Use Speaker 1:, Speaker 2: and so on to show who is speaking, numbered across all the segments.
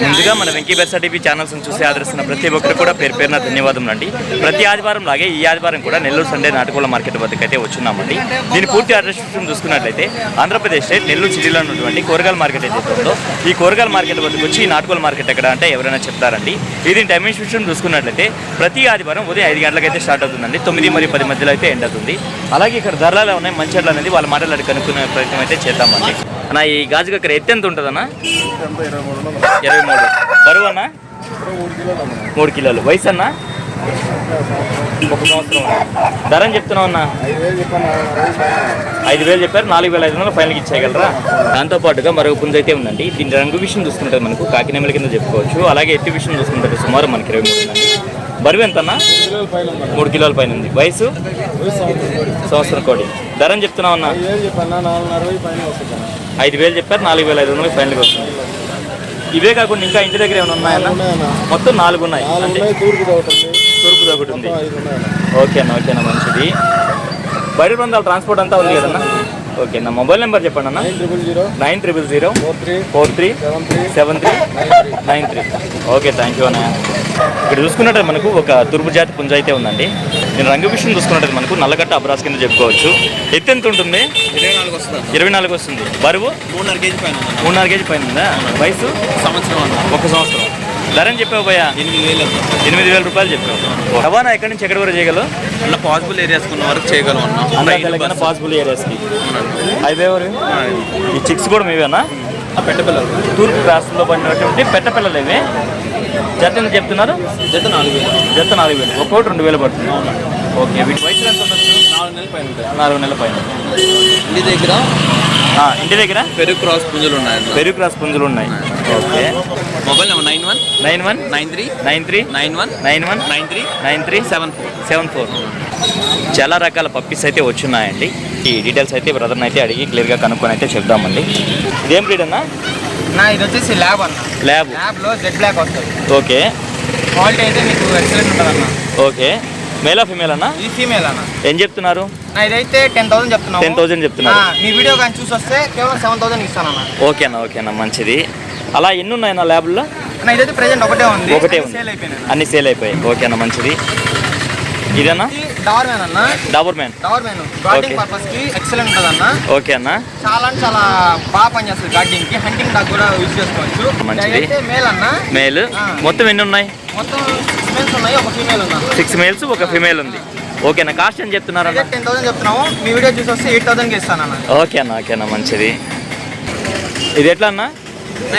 Speaker 1: ముందుగా మన Venky బెర్సా TV channels చూసి ఆదరిస్తున్న ప్రతి ఒక్కరు కూడా పేరు పేరున ధన్యవాదం అండి. ప్రతి ఆదివారం లాగే ఈ ఆదివారం కూడా నెల్లూరు సండే నాటుకోళ్ళ మార్కెట్ వద్దకు అయితే వచ్చున్నామండి. దీని పూర్తి అడ్రస్ చూసుకున్నట్లయితే ఆంధ్రప్రదేశ్ స్టేట్ నెల్లూరు సిటీలో ఉన్నటువంటి కూరగాయల మార్కెట్ ఏదైతే ఉందో ఈ కూరగాయల మార్కెట్ వద్దకు వచ్చి ఈ నాటుకోళ్ళ మార్కెట్ ఎక్కడ అంటే ఎవరైనా చెప్తారండి. ఇది టైమింగ్ విషయం చూసుకున్నట్లయితే ప్రతి ఆదివారం ఉదయం ఐదు గంటలకైతే స్టార్ట్ అవుతుందండి. తొమ్మిది మరియు పది మధ్యలో అయితే ఎండ్ అవుతుంది. అలాగే ఇక్కడ ధరలు ఉన్నాయి మంచి అనేది వాళ్ళ మాటలు కనుక్కునే ప్రయత్నం అయితే చేద్దామండి. అన్న ఈ గాజు ఎత్తు ఎంత ఉంటుందన్నా? ఇరవై మూడు బరువు అన్న? మూడు కిలోలు. వయసు అన్న? ఒక సంవత్సరం ధర చెప్తున్నావు అన్న. ఐదు వేలు చెప్పారు నాలుగు వేల ఐదు వందలు ఫైనల్కి ఇచ్చేయగలరా? దాంతో పాటుగా మరొక పుంజ అయితే ఉందండి. దీని రంగు విషయం చూసుకుంటుంది మనకు. కాకినెమ్మల కింద చెప్పుకోవచ్చు. అలాగే ఎత్తి విషయం చూసుకుంటారు. సుమారు మనకి ఇరవై మూడు ఉందండి. బరువు ఎంత అన్న? మూడు కిలోల పైన ఉంది. వయసు? సంవత్సరం కోటి. ధరని చెప్తున్నావు అన్న? ఐదు వేలు చెప్పారు నాలుగు వేల ఐదు వందలు ఫైనల్కి వస్తుంది. ఇవే కాకుండా ఇంకా ఇంటి దగ్గర ఏమైనా ఉన్నాయన్నా? మొత్తం నాలుగు ఉన్నాయి. అంటే తూర్పు ఉంది. ఓకేనా ఓకేనా మంచిది. బయట ట్రాన్స్పోర్ట్ అంతా ఉంది కదన్నా? ఓకే నా మొబైల్ నెంబర్ చెప్పండి అన్న. Nine triple zero. Four three. Seven three. Nine three. Okay thank you అన్న. ఇక్కడ చూసుకున్నట్టు మనకు ఒక తూర్పు జాతి పుంజ అయితే ఉందండి. నేను రంగు విషయం చూసుకున్నట్టు మనకు నల్లగట్ట అబ్రాస్ కింద చెప్పుకోవచ్చు. ఎత్తు ఎంత ఉంటుంది?
Speaker 2: ఇరవై నాలుగు వస్తుంది
Speaker 1: ఇరవై నాలుగు వస్తుంది. బరువు?
Speaker 2: మూడున్నర కేజీ పైన.
Speaker 1: మూడున్నర కేజీ పైన ఉందా? వయసు?
Speaker 2: సంవత్సరం
Speaker 1: ఒక సంవత్సరం. ధర అని చెప్పావు భయ్యా?
Speaker 2: ఎనిమిది వేలు
Speaker 1: ఎనిమిది వేల రూపాయలు చెప్పావు. రవాణా ఎక్కడి నుంచి ఎక్కడి వరకు చేయగలవు?
Speaker 2: అలా పాసిబుల్ ఏరియాస్ ఉన్న వరకు చేయగలం అన్న.
Speaker 1: తెలంగాణ. పాసిబుల్ ఏరియాస్కి. హైవే ఎవరు? ఈ చిక్స్ కూడా మీవేనా?
Speaker 2: ఆ పెట్ట పిల్లలు.
Speaker 1: తూర్పు రాష్ట్రంలో పడినటువంటి పెట్ట పిల్లలు ఇవి జత ఎంత చెప్తున్నారు?
Speaker 2: జత నాలుగు వేలు.
Speaker 1: జత నాలుగు వేలు. ఒక్కోటి రెండు వేలు పడుతుంది. ఓకే వీటి వయసు ఎంత ఉండొచ్చు
Speaker 2: నాలుగు నెలల పైన ఉంటాయి.
Speaker 1: నాలుగు నెలల పైన.
Speaker 2: ఇంటి దగ్గర
Speaker 1: ఇంటి దగ్గర?
Speaker 2: పెరుగు క్రాస్ పుంజులు ఉన్నాయండి
Speaker 1: పెరుగు క్రాస్ పుంజులు ఉన్నాయి. Okay.
Speaker 2: Mobile number nine one?
Speaker 1: Nine one?
Speaker 2: Nine three?
Speaker 1: Nine three?
Speaker 2: Nine one?
Speaker 1: Nine one?
Speaker 2: Nine three?
Speaker 1: Nine three?
Speaker 2: Seven four?
Speaker 1: Seven four. చాలా రకాల పప్పీస్ అయితే వచ్చున్నాయండి ఈ డీటెయిల్స్ అయితే బ్రదర్ని అయితే అడిగి క్లియర్గా కనుక్కొని అయితే చెప్దామండి. ఇదేం బ్రీడ్ అన్నా?
Speaker 3: నా ఇది వచ్చేసి ల్యాబ్ అన్న.
Speaker 1: ల్యాబ్.
Speaker 3: ల్యాబ్లో జెడ్ బ్లాక్ వస్తుంది.
Speaker 1: ఓకే.
Speaker 3: క్వాలిటీ అయితే మీకు ఎక్సలెంట్ ఉంటుంది అన్న
Speaker 1: ఓకే. మేలా ఫిమేల్ అన్నా?
Speaker 3: ఇది ఫీమేల్ అన్న.
Speaker 1: ఏం చెప్తున్నారు?
Speaker 3: ఇదైతే టెన్ థౌసండ్ చెప్తున్నాను
Speaker 1: 10,000 చెప్తున్నారు.
Speaker 3: మీ వీడియో కానీ చూసి వస్తే కేవలం సెవెన్ థౌసండ్ ఇస్తానన్న.
Speaker 1: ఓకేనా ఓకేనా మంచిది. అలా ఎన్ని ల్యాబ్లో?
Speaker 3: నా ఇదైతే ప్రెజెంట్ ఒకటే ఉంది.
Speaker 1: ఒకటే ఉంది.
Speaker 3: సేల్ అయిపోయినాయి.
Speaker 1: అన్ని సేల్ అయిపోయాయి. ఓకేనా మంచిది. ఇదేనా?
Speaker 3: ఇది డవర్ మ్యాన్ అన్న.
Speaker 1: Doberman
Speaker 3: Doberman guarding
Speaker 1: Okay.
Speaker 3: పర్పస్కి ఎక్సలెంట్ ఉంటుంది అన్న
Speaker 1: ఓకే అన్న.
Speaker 3: చాలా చాలా బాగా పనిచేస్తుంది గార్డింగ్కి. హంటింగ్ డాగ్ కూడా యూజ్ చేసుకోవచ్చు.
Speaker 1: మంచిది.
Speaker 3: మేల్ అన్న.
Speaker 1: మేల్. మొత్తం ఎన్ని ఉన్నాయి?
Speaker 3: మొత్తం సిక్స్ మేల్స్ ఉన్నాయి ఒక ఫీమేల్ ఉందన్న.
Speaker 1: సిక్స్ మేల్స్ ఒక ఫిమేల్ ఉంది. ఓకేనా కాస్ట్ అని చెప్తున్నారన్న
Speaker 3: టెన్ థౌసండ్ చెప్తున్నాము. మీ వీడియో చూసి వస్తే ఎయిట్ థౌసండ్కి ఇస్తానన్న.
Speaker 1: ఓకేనా ఓకేనా మంచిది. ఇది ఎట్లా అన్న?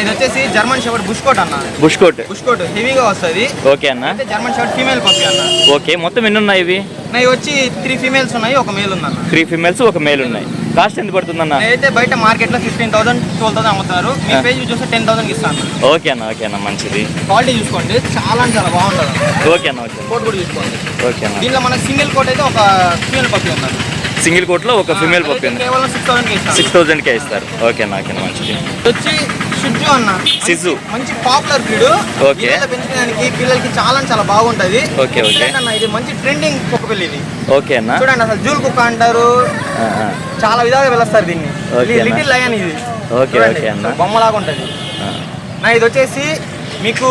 Speaker 3: ఇది వచ్చేసి జర్మన్ షెవర్డ్ బుష్ కోట్ అన్న.
Speaker 1: బుష్ కోట్
Speaker 3: బుష్ కోట్ హెవీగా వస్తుంది.
Speaker 1: ఓకే అన్న.
Speaker 3: అయితే జర్మన్ షెవర్డ్ ఫీమేల్ పప్పి అన్న.
Speaker 1: ఓకే మొత్తం ఎన్ని ఉన్నాయి ఇవి?
Speaker 3: నా ఇవి వచ్చి త్రీ ఫీమేల్స్ ఉన్నాయి ఒక మేల్ ఉందన్న.
Speaker 1: త్రీ ఫిమేల్స్ ఒక మేల్ ఉన్నాయి. కాస్ట్ ఎంత పడుతుందన్న?
Speaker 3: నేనైతే బయట మార్కెట్లో ఫిఫ్టీన్ థౌసండ్ ట్వెల్వ్ థౌసండ్ అమ్ముతున్నారు. మీ. పేజ్ చూస్తే టెన్ థౌసండ్కి ఇస్తాను.
Speaker 1: ఓకేనా ఓకేనా మంచిది.
Speaker 3: క్వాలిటీ చూసుకోండి. చాలా చాలా బాగుంటుంది
Speaker 1: ఓకేనా ఓకే
Speaker 3: కోట్ కూడా చూసుకోండి.
Speaker 1: ఓకేనా
Speaker 3: దీనిలో మనకి సింగిల్ కోట్ అయితే ఒక ఫీమేల్ పప్పి ఉందండి
Speaker 1: సింగిల్ కోట్లో ఒక ఫిమేల్ పప్పి ఉంది
Speaker 3: కేవలం సిక్స్ థౌసండ్కి
Speaker 1: ఇస్తారు. ఓకేనా ఓకేనా మంచిది.
Speaker 3: ఇది వచ్చి షిడ్జు అన్న.
Speaker 1: సిజు.
Speaker 3: మంచి పాపులర్ బ్రీడ్. పిల్లలు పెంచడానికి పిల్లలకి చాలా చాలా బాగుంటది.
Speaker 1: okay.
Speaker 3: Excellent అన్న ఇది మంచి ట్రెండింగ్ కుక్క పిల్ల ఇది
Speaker 1: ఓకే అన్న.
Speaker 3: చూడండి అసలు జూల్ కుక్క అంటారు. చాలా విధాలుగా పిలుస్తారు దీన్ని. లిటిల్ లయన్ ఇది. చూడండి,
Speaker 1: okay అన్న.
Speaker 3: బొమ్మలాగా ఉంటది. నా ఇది వచ్చేసి మీకు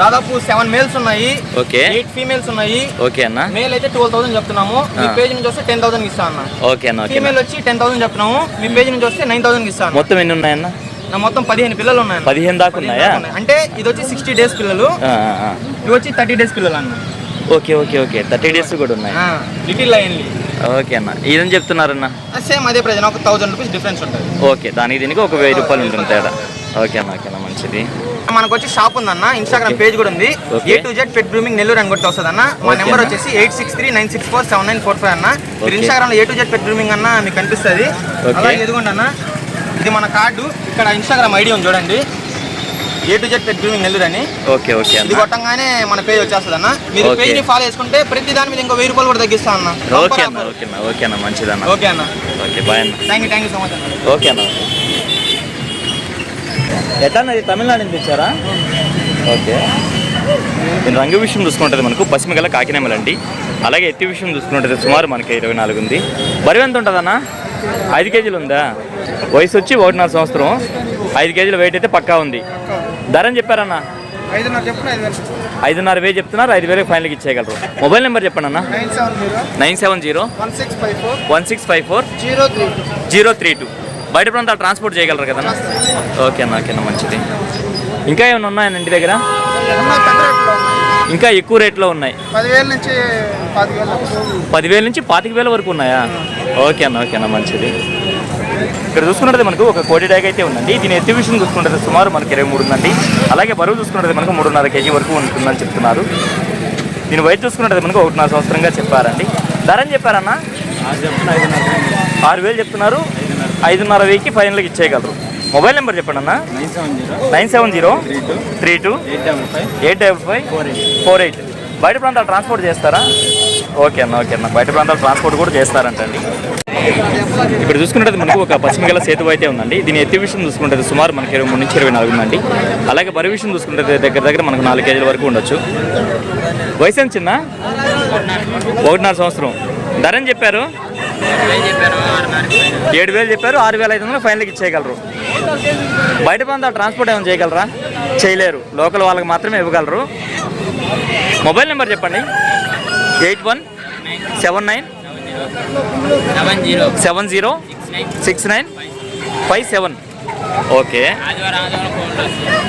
Speaker 3: దాదాపు సెవెన్ మేల్స్ ఉన్నాయి.
Speaker 1: ఓకే.
Speaker 3: ఎయిట్ ఫీమేల్స్ ఉన్నాయి.
Speaker 1: ఓకే అన్న.
Speaker 3: మేల్ అయితే ట్వెల్వ్ థౌసండ్ చెప్తున్నాము. మీ. పేజ్ నుంచి వస్తే టెన్ థౌసండ్ ఇస్తాను అన్న.
Speaker 1: ఓకే అన్న ఓకే
Speaker 3: ఫీమేల్ వచ్చి టెన్ థౌసండ్ చెప్తున్నాము. మీ పేజ్ నుంచి వస్తే నైన్ థౌసండ్ ఇస్తాను
Speaker 1: మొత్తం ఎన్ని ఉన్నాయన్న?
Speaker 3: నా మొత్తం పదిహేను పిల్లలు ఉన్నాయి.
Speaker 1: పదిహేను దాకా ఉన్నాయా.
Speaker 3: అంటే ఇది వచ్చి సిక్స్టీ డేస్ పిల్లలు. ఇవి వచ్చి థర్టీ డేస్ పిల్లలు అన్న
Speaker 1: okay okay okay thirty days కూడా ఉన్నాయి
Speaker 3: లిటిల్ లయన్లీ
Speaker 1: ఓకే అన్న ఇదని చెప్తున్నారన్న
Speaker 3: సేమ్ అదే ప్రైజ్ ఒక థౌసండ్ రూపీస్ డిఫరెన్స్ ఉంటుంది
Speaker 1: ఓకే దానికి దీనికి ఒక వెయ్యి రూపాయలు ఉంటుంది తేడా ఓకే అన్న ఓకే అన్న మంచిది
Speaker 3: మనకు వచ్చి షాప్ ఉందన్న ఇన్స్టాగ్రామ్. పేజ్ కూడా ఉంది. A to Z pet grooming Nellore అని కొట్టి వస్తుంది అన్న మా నెంబర్. వచ్చేసి eight six three nine six four seven nine four five అన్న మీరు. ఇన్స్టాగ్రామ్లో A to Z pet grooming అన్న మీకు కనిపిస్తుంది. అలాగే ఎదుగుండి అన్న ఇది మన కార్డు. ఇక్కడ ఇన్స్టాగ్రామ్ ఐడి ఉంది చూడండి. A to Z pet grooming Nellore అని
Speaker 1: ఓకే ఓకే
Speaker 3: ఇది
Speaker 1: అన్న
Speaker 3: కొట్టంగానే మన పేజ్ వచ్చేస్తుంది అన్న మీరు. పేజ్ని ఫాలో చేసుకుంటే ప్రతి దాని మీద ఇంకో వెయ్యి రూపాయలు కూడా తగ్గిస్తా అన్న.
Speaker 1: ఓకే అన్న ఓకే అన్న ఓకే అన్న మంచిదన్న.
Speaker 3: ఓకే అన్న.
Speaker 1: ఓకే బాయ్ అన్న.
Speaker 3: Thank you thank you so much అన్న.
Speaker 1: ఓకే అన్న. ఎట్లా అన్నది తమిళనాడు నుంచి తెచ్చారా ఓకే. దీని రంగు విషయం చూసుకుంటుంది మనకు పశ్చిమ గల కాకినేమలండి. అలాగే ఎత్తి విషయం చూసుకుంటుంది సుమారు మనకి ఇరవై నాలుగు ఉంది. బరువు ఎంత ఉంటుందన్న? ఐదు కేజీలు ఉందా? వయసు వచ్చి ఒకటిన్నర సంవత్సరం. ఐదు కేజీల వెయిట్ అయితే పక్కా ఉంది. ధర అని చెప్పారన్నా?
Speaker 3: ఐదున్నర వేలు.
Speaker 1: చెప్తున్నారు ఐదు వేలకు ఫైనల్కి ఇచ్చేయగలరు. మొబైల్ నెంబర్ చెప్పండి అన్న.
Speaker 3: Nine seven zero. One six five four.
Speaker 1: One six five four.
Speaker 3: Zero three two.
Speaker 1: Zero three two. బయట ప్రాంతాలు ట్రాన్స్పోర్ట్ చేయగలరు కదన్నా ఓకే అన్న ఓకే అన్న మంచిది. ఇంకా ఏమైనా ఉన్నాయన్న ఇంటి దగ్గర? ఇంకా ఎక్కువ రేట్లో ఉన్నాయి.
Speaker 3: పదివేల నుంచి పదివేల
Speaker 1: నుంచి పాతిక వేల వరకు ఉన్నాయా? ఓకే అన్న ఓకే అన్న మంచిది. ఇక్కడ చూసుకున్నది మనకు ఒక కోడి డాగ్ అయితే ఉందండి. దీని ఎత్తి విషయం చూసుకుంటే సుమారు మనకి ఇరవై మూడు ఉందండి. అలాగే బరువు చూసుకున్నది మనకు మూడున్నర కేజీ వరకు ఉంటుందని చెప్తున్నారు. దీని వయసు చూసుకున్నది మనకు ఒకటిన్నర సంవత్సరంగా చెప్పారండి. ధర అని చెప్పారన్నా? ఆరు వేలు చెప్తున్నారు. ఐదున్నర వెయ్యికి ఫైనల్కి ఇచ్చేయగలరు. మొబైల్ నెంబర్ చెప్పండి అన్న.
Speaker 2: Nine seven zero.
Speaker 1: Nine seven zero.
Speaker 2: Three two. Eight double five.
Speaker 1: Eight double five.
Speaker 2: Four eight.
Speaker 1: Four eight. బయట ప్రాంతాలు ట్రాన్స్పోర్ట్ చేస్తారా? ఓకే అన్న ఓకే అన్న. బయట ప్రాంతాలు ట్రాన్స్పోర్ట్ కూడా చేస్తారంటండి ఇప్పుడు చూసుకుంటే మనకు ఒక పశ్చిమగల సేతు అయితే ఉందండి. దీని ఎత్తి విషయం చూసుకుంటే సుమారు మనకి ఇరవై మూడు నుంచి ఇరవై నాలుగు ఉందండి. అలాగే బరువు విషయం చూసుకుంటే దగ్గర దగ్గర మనకు నాలుగు కేజీల వరకు ఉండొచ్చు. వయసు ఎంత చిన్న? ఒకటిన్నర సంవత్సరం. ధర అని చెప్పారు? ఏడు వేలు చెప్పారు ఆరు వేల ఐదు వందలు ఫైనల్కి ఇచ్చేయగలరు. బయట ప్రాంతాలు ట్రాన్స్పోర్ట్ ఏమైనా చేయగలరా? చేయలేరు. లోకల్ వాళ్ళకి మాత్రమే ఇవ్వగలరు. మొబైల్ నెంబర్ చెప్పండి. Eight one seven nine
Speaker 4: seven zero
Speaker 1: seven zero
Speaker 4: six nine
Speaker 1: five seven. Okay.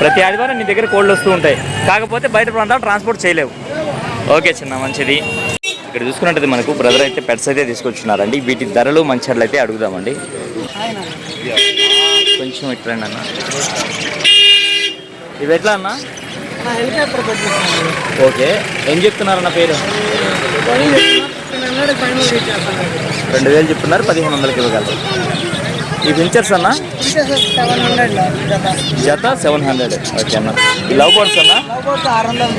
Speaker 1: ప్రతి ఆదివారం నీ దగ్గర కోళ్ళు వస్తూ ఉంటాయి. కాకపోతే బయట ప్రాంతాలు ట్రాన్స్పోర్ట్ చేయలేవు. ఓకే చిన్న మంచిది. ఇక్కడ చూసుకున్నట్టు మనకు బ్రదర్ అయితే పెట్స్ అయితే తీసుకొచ్చున్నారండి. వీటి ధరలు మంచర్లు అయితే అడుగుదామండి. కొంచెం ఇట్రండి అన్న. ఇవి ఎట్లా అన్న? ఓకే. ఏం చెప్తున్నారన్న పేరు? రెండు వేలు చెప్తున్నారు పదిహేను వందలకి ఇవ్వగలరు. ఈ పించర్స్ అన్న?
Speaker 3: సెవెన్ హండ్రెడ్
Speaker 1: జత. సెవెన్ హండ్రెడ్ ఓకే అన్న. ఈ లవ్ బర్డ్స్ అన్న?
Speaker 3: ఆరు వందలు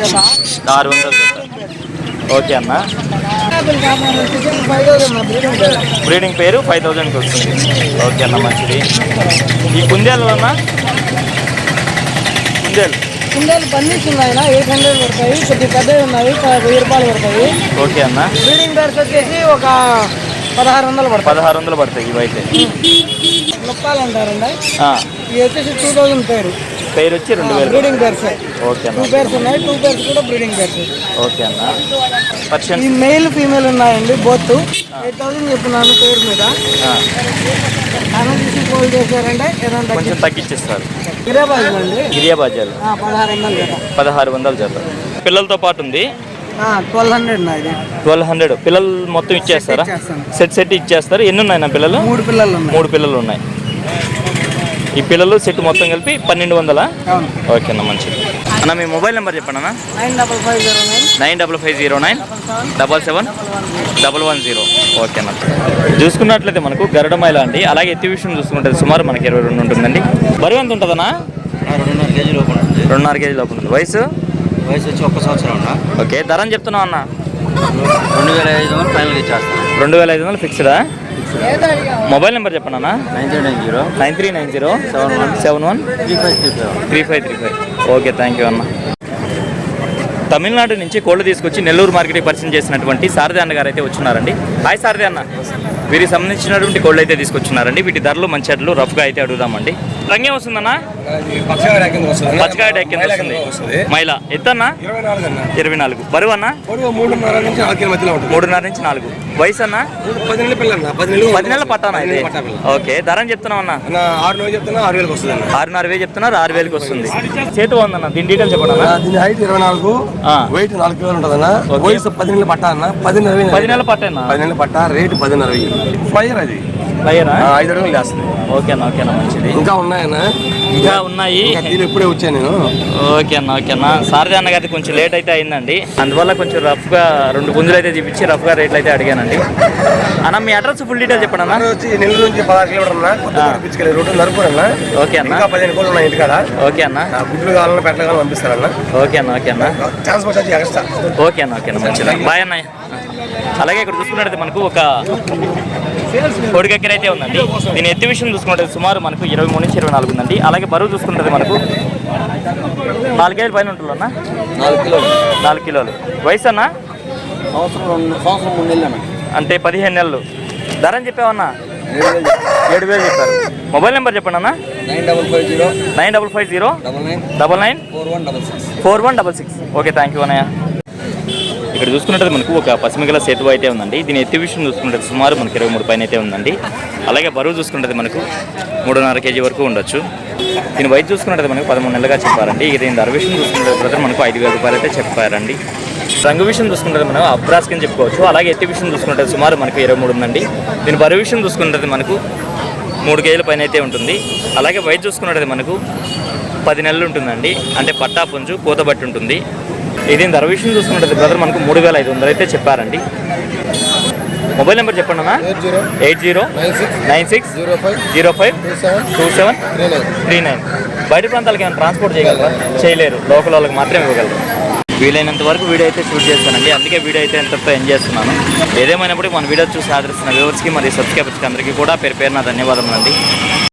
Speaker 1: ఆరు వందలు జత. ఓకే అన్న
Speaker 3: బ్రీడింగ్
Speaker 1: పేరు ఫైవ్ థౌజండ్కి వస్తుంది. ఓకే అన్న మంచిది. ఈ కుందేలు అన్న కుందేలు.
Speaker 3: కుందేలు పన్నీస్ ఉన్నాయి ఎయిట్ హండ్రెడ్ పడతాయి. కొద్ది పెద్దవి ఉన్నాయి వెయ్యి రూపాయలు పడతాయి.
Speaker 1: ఓకే అన్న
Speaker 3: బ్రీడింగ్ బేర్స్ వచ్చేసి ఒక పదహారు వందలు పడతాయి.
Speaker 1: పదహారు వందలు పడతాయి ఇవైతే.
Speaker 3: ముప్పాలు అంటారండి.
Speaker 1: ఆ,
Speaker 3: ఇవి వచ్చేసి టూ థౌసండ్ పేరు.
Speaker 1: పేరు వచ్చి రెండు వేలు.
Speaker 3: Breeding pairs
Speaker 1: okay
Speaker 3: two pairs ఉన్నాయి టూ పేర్స్ కూడా బ్రీడింగ్ పేర్స్.
Speaker 1: ఓకే అన్న. పర్షియన్
Speaker 3: ఈ మెయిల్ ఫీమేల్ ఉన్నాయండి బోత్. ఎయిట్ థౌసండ్ చెప్తున్నాను పేరు మీద. కోల్ చేశారంటే ఏదంటే
Speaker 1: కొంచెం తగ్గించేస్తారు.
Speaker 3: గిరేబాజు అండి. పదహారు వందలు కదా.
Speaker 1: పదహారు వందలు జత పిల్లలతో పాటు ఉంది?
Speaker 3: ట్వెల్వ్ హండ్రెడ్ నా ఇది.
Speaker 1: Twelve hundred. పిల్లలు మొత్తం ఇచ్చేస్తారా. సెట్ సెట్ ఇచ్చేస్తారు. ఎన్ని ఉన్నాయి నా పిల్లలు?
Speaker 3: మూడు పిల్లలు
Speaker 1: మూడు పిల్లలు ఉన్నాయి. ఈ పిల్లలు సెట్ మొత్తం కలిపి పన్నెండు వందలా? ఓకే అన్న మంచిది. అన్న మీ మొబైల్ నెంబర్ చెప్పండి అన్న.
Speaker 3: Nine double five zero nine.
Speaker 1: Nine double five zero nine.
Speaker 3: Seven.
Speaker 1: Double seven. Double one zero. Okay అన్న. చూసుకున్నట్లయితే మనకు గరుడమైల అండి. అలాగే ఎత్తి విషయం చూసుకుంటే సుమారు మనకి ఇరవై రెండు ఉంటుందండి. బరువు ఎంత ఉంటుందన్నా?
Speaker 2: రెండున్నర కేజీ లోపల ఉంటుంది.
Speaker 1: రెండున్నర కేజీ లోపల ఉంటుంది. వయసు?
Speaker 2: వయసు వచ్చి ఒక్క సంవత్సరం ఉన్నా
Speaker 1: ఓకే ధర చెప్తున్నావు అన్న.
Speaker 2: రెండు వేల ఐదు వందలు ఫైనల్ ఇచ్చేస్తాను.
Speaker 1: రెండు వేల ఐదు వందలు ఫిక్స్డా? మొబైల్ నెంబర్ చెప్పండి అన్న.
Speaker 2: Nine three nine zero.
Speaker 1: Nine three nine zero. Seven one. Seven one.
Speaker 2: Three five three five.
Speaker 1: Three five three five okay thank you అన్న. తమిళనాడు నుంచి కోళ్ళు తీసుకొచ్చి నెల్లూరు మార్కెట్కి పరిచయం చేసినటువంటి సారథి అన్న గారు అయితే వచ్చున్నారండి. హాయ్ సారథి అన్న. వీరికి సంబంధించినటువంటి కోళ్ళు అయితే తీసుకొచ్చున్నారండి. వీటి ధరలు మంచి అడ్లు రఫ్గా అయితే అడుగుదామండి. రంగేం వస్తుందన్నా? పచ్చకాయ డెక్ కింద వస్తుంది. మైలా ఎత్తన్నా?
Speaker 5: ఇరవై నాలుగు. అన్న
Speaker 1: ఇరవై నాలుగు బరువు అన్న
Speaker 5: మూడున్నర నుంచి నాలుగు.
Speaker 1: వయసు అన్న
Speaker 5: పది నెలల పది
Speaker 1: పది పట్టానా
Speaker 5: పది
Speaker 1: ఇది?
Speaker 5: పట్టా
Speaker 1: ఓకే. ధర అని చెప్తున్నాం అన్న ఆరున్నర వేలు చెప్తున్నారు ఆరు వేలకు వస్తుంది. చేతు బాగుందన్న? దీని డీటెయిల్స్ చెప్పండి అన్న
Speaker 5: దీని హైట్ ఇరవై నాలుగు. వెయిట్ నాలుగు కిలోలు ఉంటుంది అన్న. వయసు పది నెలల పట్టా అన్న? పది నెలల
Speaker 1: పది నెలల పట్టేనా?
Speaker 5: పది నెలల పట్టా రేటు పదిన్నర వెయ్యి ఫైర్ అది. ఆ, ఐదు అడుగులు చేస్తుంది
Speaker 1: ఓకే అన్న ఓకే అన్న మంచిది.
Speaker 5: ఇంకా ఉన్నాయన్న?
Speaker 1: ఇంకా ఉన్నాయి.
Speaker 5: ఇప్పుడే వచ్చాను నేను.
Speaker 1: ఓకే అన్న ఓకే అన్న. సారథి అన్న గారి కొంచెం లేట్ అయితే అయిందండి. అందువల్ల కొంచెం రఫ్గా రెండు పుంజులు అయితే చూపించి రఫ్గా రేట్లు అయితే అడిగానండి. అన్న మీ అడ్రస్ ఫుల్ డీటెయిల్ చెప్పండి అన్న.
Speaker 5: వచ్చి నెల్లూరు నుంచి పదహారు కిలోమీటర్ రోడ్డు నరుపురు అన్న.
Speaker 1: ఓకే అన్న.
Speaker 5: పదిహేను కోళ్ళు ఉన్నాయి ఇంటికాడ.
Speaker 1: ఓకే అన్న.
Speaker 5: గుడ్లు కావాలన్నా పెట్టలు కావాలని పంపిస్తారన్న.
Speaker 1: ఓకే అన్న ఓకే అన్న.
Speaker 5: ట్రాన్స్పోర్ట్
Speaker 1: ఓకే అన్న ఓకే అన్న మంచిది బాయ్ అన్న అలాగే ఇక్కడ చూసుకున్నట్లయితే మనకు ఒక కోడికక్కర అయితే ఉందండి. దీని ఎత్తి విషయం చూసుకుంటే సుమారు మనకు ఇరవై మూడు నుంచి ఇరవై నాలుగు ఉందండి. అలాగే బరువు చూసుకుంటే మనకు నాలుగేళ్ళ పైన ఉంటుంది అన్న?
Speaker 2: నాలుగు కిలోలు.
Speaker 1: నాలుగు కిలోలు. వయసు అన్న?
Speaker 2: సంవత్సరం మూడు నెలలు
Speaker 1: అంటే పదిహేను నెలలు. ధర అని చెప్పావన్నా ఏడు వేలు చెప్పారు. మొబైల్ నెంబర్ చెప్పండి అన్న.
Speaker 2: Nine double five zero.
Speaker 1: Nine double five zero.
Speaker 2: Double nine.
Speaker 1: Double nine.
Speaker 2: Four one double six.
Speaker 1: Four one double six. Okay thank you అన్నయ్య. ఇక్కడ చూసుకున్నట్టు మనకు ఒక పశ్చిమగల సేతు అయితే ఉందండి. దీని ఎత్తి విషయం చూసుకుంటే సుమారు మనకి ఇరవై మూడు పైన అయితే ఉందండి. అలాగే బరువు చూసుకుంటే మనకు మూడున్నర కేజీ వరకు ఉండొచ్చు. దీని వైద్య చూసుకున్నట్టు మనకు పదమూడు నెలలుగా చెప్పారండి. ఇది దీని ధర విషయం చూసుకున్నట్టు బ్రదర్ మనకు ఐదు వేల రూపాయలు అయితే చెప్పారండి. రంగు విషయం చూసుకుంటే మనం అబ్రాస్ కింద చెప్పుకోవచ్చు. అలాగే ఎత్తి విషయం చూసుకుంటే సుమారు మనకు ఇరవై మూడు ఉందండి. దీని బరువు విషయం చూసుకుంటే మనకు మూడు కేజీల పైన అయితే ఉంటుంది. అలాగే వైద్య చూసుకున్నట్టు మనకు పది నెలలు ఉంటుందండి. అంటే పట్టా పుంజు కూతబట్టి ఉంటుంది. ఇది ధర విషయం చూసుకున్నట్టు బ్రదర్ మనకు మూడు వేల ఐదు వందలు అయితే చెప్పారండి. మొబైల్ నెంబర్ చెప్పండి అన్న
Speaker 5: eight zero nine six
Speaker 1: nine six
Speaker 5: zero five
Speaker 1: zero five
Speaker 5: two seven
Speaker 1: two seven three nine. బయట ప్రాంతాలకు ఏమైనా ట్రాన్స్పోర్ట్ చేయగలరా? చేయలేరు. లోకల్ వాళ్ళకి మాత్రమే ఇవ్వగలరు. వీలైనంత వరకు వీడియో అయితే షూట్ చేస్తానండి. అందుకే వీడియో అయితే ఎంతతో ఎంజాయ్ చేస్తున్నాను. ఏదేమైనప్పుడు మన వీడియో చూసి ఆదరిస్తున్న వ్యూవర్స్కి మరియు సబ్స్క్రైబర్స్కి అందరికీ కూడా పేరు పేరు నా ధన్యవాదములు అండి